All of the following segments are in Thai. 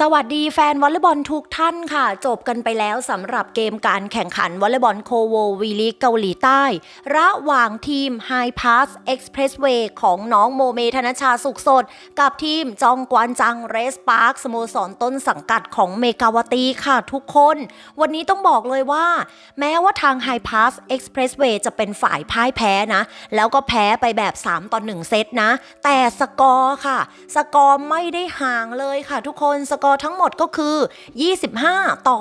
สวัสดีแฟนวอลเลย์บอลทุกท่านค่ะ จบกันไปแล้วสำหรับเกมการแข่งขันวอลเลย์บอลโคโววีลีกเกาหลีใต้ ระหว่างทีม High Pass Expressway ของน้องโมเมธนชาสุขสด กับทีมจองกวนจังเรสปาร์คสโมสรต้นสังกัดของเมกาวตีค่ะทุกคน วันนี้ต้องบอกเลยว่า แม้ว่าทาง High Pass Expressway จะเป็นฝ่ายพ่ายแพ้นะ แล้วก็แพ้ไปแบบ 3 ต่อ 1 เซตนะ แต่สกอร์ค่ะ สกอร์ไม่ได้ห่างเลยค่ะทุกคนสกอร์ทั้งหมดก็คือ 25 ต่อ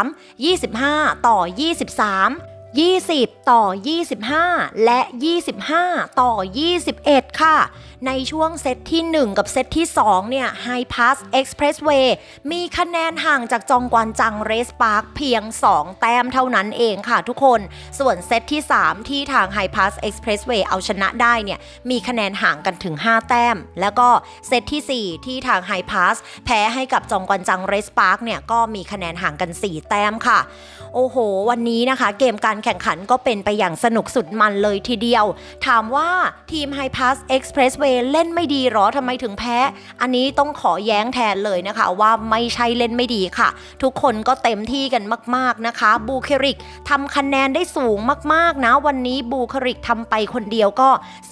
23 25 ต่อ 23 20 ต่อ 25 และ 25 ต่อ 21 ค่ะ ในช่วงเซตที่ 1 กับเซตที่ 2 เนี่ย High Pass Expressway มีคะแนนห่างจากจองกวานจังเรสปาร์คเพียง 2 แต้มเท่านั้นเองค่ะทุกคน ส่วนเซตที่ 3 ที่ทาง High Pass Expressway เอาชนะได้เนี่ย มีคะแนนห่างกันถึง 5 แต้ม แล้วก็เซตที่ 4 ที่ทาง High Pass แพ้ให้กับจองกวานจังเรสปาร์คเนี่ยก็มีคะแนนห่างกัน 4 แต้มค่ะ โอ้โห วันนี้นะคะ เกมการแข่งขันก็เป็นไปอย่างสนุกสุดมันเลยทีเดียว ถามว่าทีม High Pass Expressway เล่นไม่ดีหรอทำไมถึงแพ้ อันนี้ต้องขอแย้งแทนเลยนะคะ ว่าไม่ใช่เล่นไม่ดีค่ะ ทุกคนก็เต็มที่กันมาก ๆนะคะ บูเคริกทำคะแนนได้สูงมากๆนะ วันนี้บูเคริกทำไปคนเดียวก็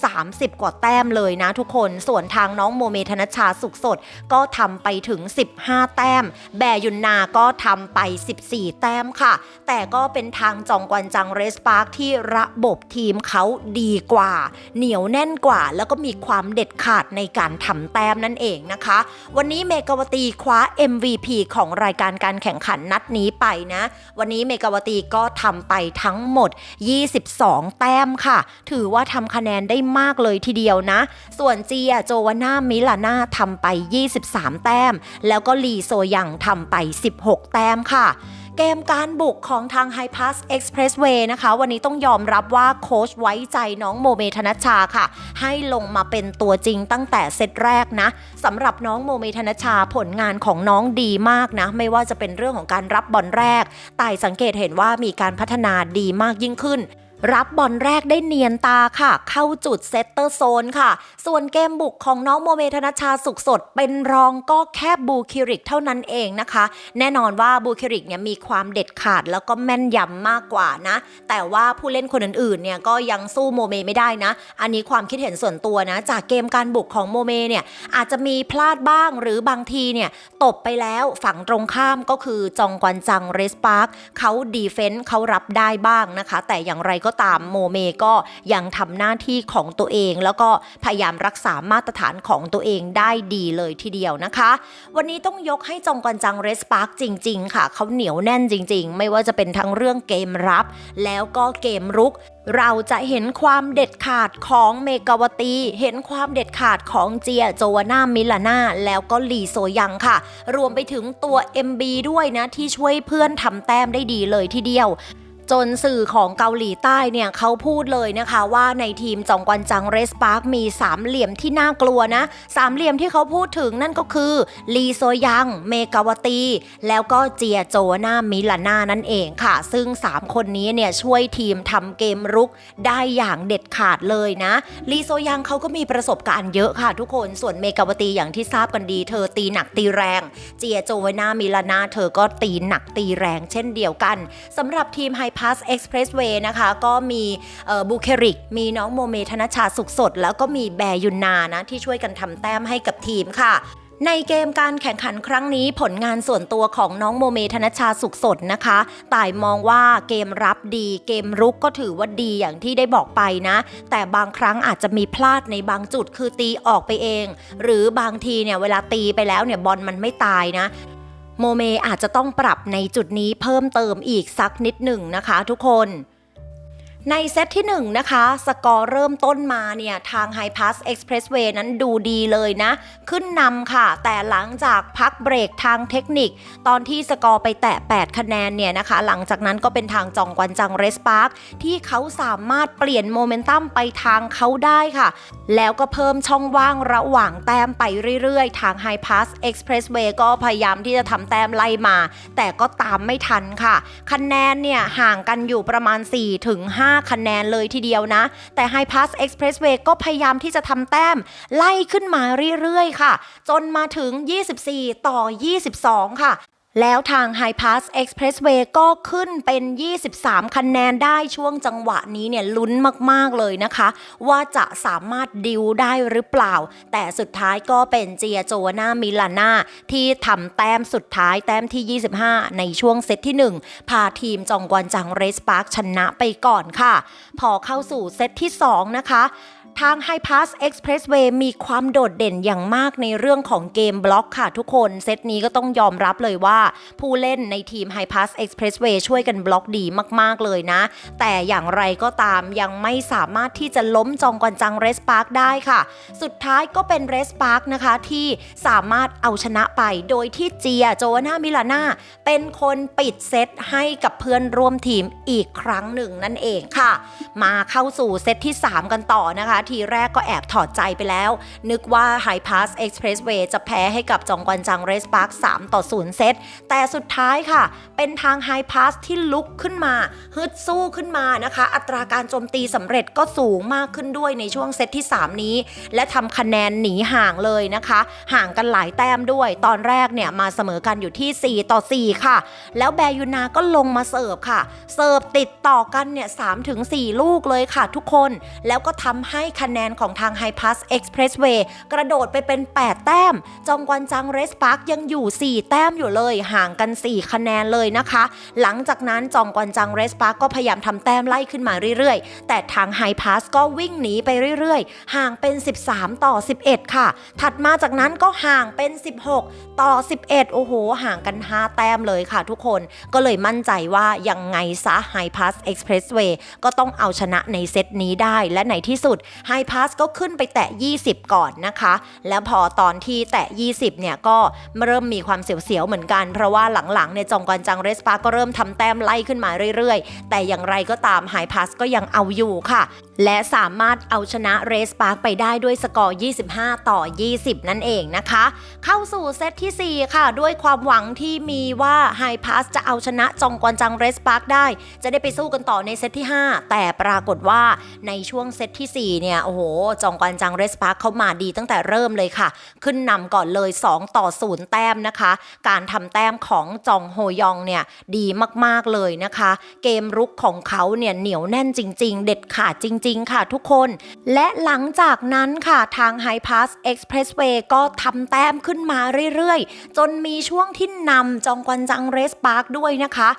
30 กว่าแต้มเลยนะทุกคนส่วนทางน้องโมเมธนชชาสุขสด ก็ทำไปถึง 15 แต้ม แบยุนนาก็ทำไป 14 แต้มค่ะ แต่ก็เป็นทางจองกวนจังเรสปาร์คที่ระบบทีมเขาดีกว่า เหนียวแน่นกว่าแล้วก็มีความเด็ดขาดในการทำแต้มนั่นเองนะคะ วันนี้เมกาวตีคว้า MVP ของรายการการแข่งขันนัดนี้ไปนะ วันนี้เมกาวตีก็ทำไปทั้งหมด 22 แต้มค่ะ ถือว่าทำคะแนนได้มากเลยทีเดียวนะ ส่วนเจียโจวาน่ามิลาน่าทำไป 23 แต้ม แล้วก็ลีโซยังทำไป 16 แต้มค่ะ เกมการบุกของทาง High Pass Expressway นะคะ วันนี้ต้องยอมรับว่าโค้ชไว้ใจน้องโมเมธนชชาค่ะ ให้ลงมาเป็นตัวจริงตั้งแต่เซตแรกนะสำหรับน้องโมเมธนชชาผลงานของน้องดีมากนะ ไม่ว่าจะเป็นเรื่องของการรับบอลแรกแต่สังเกตเห็นว่ามีการพัฒนาดีมากยิ่งขึ้น รับบอลแรกได้เนียนตาค่ะ เข้าจุดเซตเตอร์โซนค่ะ ส่วนเกมบุกของน้องโมเมธนชชาสุขสด เป็นรองก็แค่บูคิริกเท่านั้นเองนะคะ แน่นอนว่าบูคิริกเนี่ยมีความเด็ดขาดแล้วก็แม่นยำมากกว่านะ แต่ว่าผู้เล่นคนอื่นๆเนี่ยก็ยังสู้โมเมไม่ได้นะ อันนี้ความคิดเห็นส่วนตัวนะ จากเกมการบุกของโมเมเนี่ยอาจจะมีพลาดบ้างหรือบางทีเนี่ยตบไปแล้วฝั่งตรงข้ามก็คือจองกวนจังเรสปาร์คเขาดีเฟนต์เขารับได้บ้างนะคะ แต่อย่างไรก็ตามโมเมก็ยังทำหน้าที่ของตัวเอง แล้วก็พยายามรักษามาตรฐานของตัวเองได้ดีเลยทีเดียวนะคะ วันนี้ต้องยกให้จองกวนจังเรสปาร์คจริง ๆ ค่ะ เขาเหนียวแน่นจริง ๆ ไม่ว่าจะเป็นทั้งเรื่องเกมรับ แล้วก็เกมรุกเราจะเห็นความเด็ดขาดของเมกาวตี เห็นความเด็ดขาดของเจียโจวาน่ามิลาน่า แล้วก็ลีโซยังค่ะ รวมไปถึงตัว MB ด้วยนะ ที่ช่วยเพื่อนทำแต้มได้ดีเลยทีเดียว จนสื่อของเกาหลีใต้เนี่ยเขาพูดเลยนะคะว่าในทีมจองกวนจังเรสปาร์คมีสามเหลี่ยมที่น่ากลัวนะสามเหลี่ยมที่เขาพูดถึงนั่นก็คือลีโซยัง เมกาวตี แล้วก็เจียโจวาน่ามิลาน่านั่นเองค่ะ ซึ่ง 3 คนนี้เนี่ยช่วยทีมทำเกมรุกได้อย่างเด็ดขาดเลยนะลีโซยังเขาก็มีประสบการณ์เยอะค่ะทุกคนส่วนเมกาวตีอย่างที่ทราบกันดี เธอตีหนักตีแรง เจียโจวาน่ามิลาน่าเธอก็ตีหนักตีแรงเช่นเดียวกันสำหรับทีม High Pass Expressway นะคะ ก็มีบูเคริก มีน้องโมเมธนชาสุขสด แล้วก็มีแบยุนนานะที่ช่วยกันทำแต้มให้กับทีมค่ะในเกมการแข่งขันครั้งนี้ผลงานส่วนตัวของน้องโมเมธนชาสุขสดนะคะ ต่ายมองว่าเกมรับดี เกมรุกก็ถือว่าดีอย่างที่ได้บอกไปนะ แต่บางครั้งอาจจะมีพลาดในบางจุดคือตีออกไปเอง หรือบางทีเนี่ยเวลาตีไปแล้วเนี่ยบอลมันไม่ตายนะ โมเมอาจจะต้องปรับในจุดนี้เพิ่มเติมอีกสักนิดหนึ่งนะคะทุกคน ในเซตที่ 1 นะคะ สกอร์เริ่มต้นมาเนี่ย ทาง High Pass Expressway นั้นดูดีเลยนะ ขึ้นนำค่ะ แต่หลังจากพักเบรกทางเทคนิค ตอนที่สกอร์ไปแตะ 8 คะแนนเนี่ยนะคะ หลังจากนั้นก็เป็นทางจองกวนจังเรสปาร์คที่เขาสามารถเปลี่ยนโมเมนตัมไปทางเขาได้ค่ะ แล้วก็เพิ่มช่องว่างระหว่างแต้มไปเรื่อยๆ ทาง High Pass Expressway ก็พยายามที่จะทำแต้มไล่มา แต่ก็ตามไม่ทันค่ะ คะแนนเนี่ยห่างกันอยู่ประมาณ4-5 5คะแนนเลยทีเดียวนะ แต่ High Pass Expressway ก็พยายามที่จะทำแต้ม ไล่ขึ้นมาเรื่อยๆ ค่ะ จนมาถึง 24 ต่อ 22 ค่ะ แล้วทาง High Pass Expressway ก็ขึ้นเป็น 23 คะแนนได้ช่วงจังหวะนี้เนี่ยลุ้นมาก ๆ เลยนะคะ ว่าจะสามารถดิวได้หรือเปล่า แต่สุดท้ายก็เป็นเจียโจวนามิลาน่าที่ทำแต้มสุดท้ายแต้มที่ 25 ในช่วงเซตที่ 1 พาทีมจองกวนจังเรสปาร์คชนะไปก่อนค่ะ พอเข้าสู่เซตที่ 2 นะคะ ทาง High Pass Expressway มีความโดดเด่นอย่างมากในเรื่องของเกมบล็อกค่ะทุกคน เซตนี้ก็ต้องยอมรับเลยว่า ผู้เล่นในทีม High Pass Expressway ช่วยกันบล็อกดีมากๆเลยนะ แต่อย่างไรก็ตามยังไม่สามารถที่จะล้มจองกวนจังเรสปาร์คได้ค่ะ สุดท้ายก็เป็นเรสปาร์คนะคะที่สามารถเอาชนะไปโดยที่เจียโจวานามิลาน่าเป็นคนปิดเซตให้กับเพื่อนร่วมทีมอีกครั้งหนึ่งนั่นเองค่ะ มาเข้าสู่เซตที่ 3 กันต่อนะคะทีแรกก็แอบถอดใจไปแล้ว นึกว่า High Pass Expressway จะแพ้ให้กับจองกวนจังเรสปาร์ค3ต่อ 0 เซต แต่สุดท้ายค่ะ เป็นทาง High Pass ที่ลุกขึ้นมา ฮึดสู้ขึ้นมานะคะ อัตราการโจมตีสำเร็จก็สูงมากขึ้นด้วยในช่วงเซตที่ 3 นี้ และทำคะแนนหนีห่างเลยนะคะ ห่างกันหลายแต้มด้วย ตอนแรกเนี่ยมาเสมอกันอยู่ที่ 4 ต่อ 4 ค่ะ แล้วแบยูนาก็ลงมาเสิร์ฟค่ะ เสิร์ฟติดต่อกันเนี่ย3ถึง4ลูกเลยค่ะทุกคน แล้วก็ทำให้คะแนนของทาง High Pass Expressway กระโดดไปเป็น 8 แต้ม จองกวนจังเรสปาร์คยังอยู่ 4 แต้มอยู่เลย ห่างกัน 4 คะแนนเลยนะคะ หลังจากนั้นจองกวนจังเรสปาร์คก็พยายามทำแต้มไล่ขึ้นมาเรื่อยๆ แต่ทาง High Pass ก็วิ่งหนีไปเรื่อยๆ ห่างเป็น 13 ต่อ 11 ค่ะ ถัดมาจากนั้นก็ห่างเป็น 16 ต่อ 11 โอ้โห ห่างกัน 5 แต้มเลยค่ะทุกคนก็เลยมั่นใจว่ายังไงซะ High Pass Expressway ก็ต้องเอาชนะในเซตนี้ได้และในที่สุด High Pass ก็ขึ้นไปแตะ 20 ก่อนนะคะ แล้วพอตอนที่แตะ 20 เนี่ยก็เริ่มมีความเสียวๆเหมือนกัน เพราะว่าหลังๆเนี่ยจองกวนจังเรสปาก็เริ่มทำแต้มไล่ขึ้นมาเรื่อยๆ แต่อย่างไรก็ตาม High Pass ก็ยังเอาอยู่ค่ะ และสามารถเอาชนะเรสปาร์คไปได้ด้วยสกอร์ 25 ต่อ 20 นั่นเองนะคะ เข้าสู่เซตที่ 4 ค่ะ ด้วยความหวังที่มีว่าไฮพาสจะเอาชนะจองกวนจังเรสปาร์คได้ จะได้ไปสู้กันต่อในเซตที่ 5 แต่ปรากฏว่าในช่วงเซตที่4เนี่ยโอ้โห จองกวนจังเรสปาร์คเขามาดีตั้งแต่เริ่มเลยค่ะ ขึ้นนำก่อนเลย 2 ต่อ 0 แต้มนะคะ การทำแต้มของจองโฮยองเนี่ยดีมากๆเลยนะคะ เกมรุกของเขาเนี่ยเหนียวแน่นจริง ๆ เด็ดขาดจริง ๆ ค่ะทุกคน และหลังจากนั้นค่ะทาง High Pass Expressway ก็ทำแต้มขึ้นมาเรื่อยๆ จนมีช่วงที่นำจองกวนจังเรสปาร์คด้วยนะคะ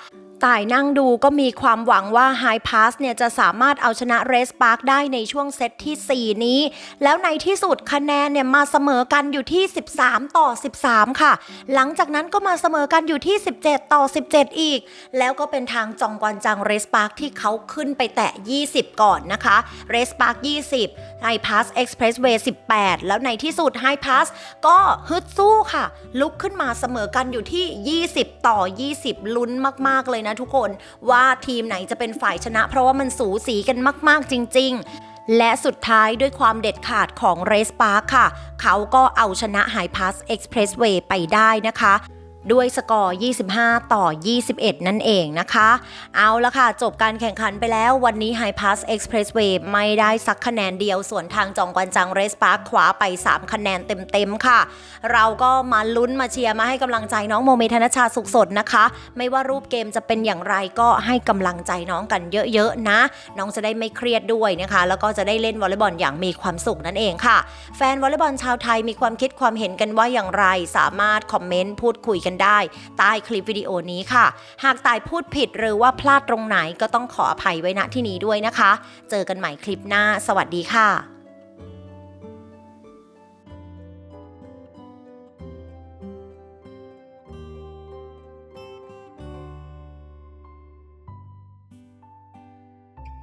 ต่ายนั่งดูก็มีความหวังว่า High Pass เนี่ยจะสามารถเอาชนะเรสปาร์คได้ในช่วงเซตที่ 4 นี้ แล้วในที่สุดคะแนนเนี่ยมาเสมอกันอยู่ที่ 13 ต่อ 13 ค่ะ หลังจากนั้นก็มาเสมอกันอยู่ที่ 17 ต่อ 17 อีก แล้วก็เป็นทางจองกวนจังเรสปาร์คที่เขาขึ้นไปแตะ 20 ก่อนนะคะเรสปาร์ค20 High Pass Expressway 18 แล้วในที่สุด High Pass ก็ฮึดสู้ค่ะ ลุกขึ้นมาเสมอกันอยู่ที่ 20 ต่อ 20 ลุ้นมาก ๆ เลยนะทุกคนว่าทีมไหนจะเป็นฝ่ายชนะ เพราะว่ามันสูสีกันมาก ๆ จริง ๆและสุดท้ายด้วยความเด็ดขาดของเรสปาร์คค่ะ เขาก็เอาชนะไฮพาสเอ็กซ์เพรสเวย์ไปได้นะคะ ด้วยสกอร์ 25 ต่อ 21 นั่นเองนะคะ เอาละค่ะ จบการแข่งขันไปแล้ววันนี้ High Pass Expressway ไม่ได้สักคะแนนเดียว ส่วนทางจองกวนจัง Race Park ขวาไป 3 คะแนนเต็มๆ ค่ะ เราก็มาลุ้นมาเชียร์มาให้กำลังใจน้องโมเมธนชาสุขสดนะคะ ไม่ว่ารูปเกมจะเป็นอย่างไรก็ให้กำลังใจน้องกันเยอะๆ นะ น้องจะได้ไม่เครียดด้วยนะคะ แล้วก็จะได้เล่นวอลเลย์บอลอย่างมีความสุขนั่นเองค่ะ แฟนวอลเลย์บอลชาวไทยมีความคิดความเห็นกันว่าอย่างไร สามารถคอมเมนต์พูดคุยกันกันได้ ใต้คลิปวิดีโอนี้ค่ะ หากตายพูดผิดหรือว่าพลาดตรงไหนก็ต้องขออภัยไว้ณที่นี้ด้วยนะคะ เจอกันใหม่คลิปหน้า สวัสดีค่ะ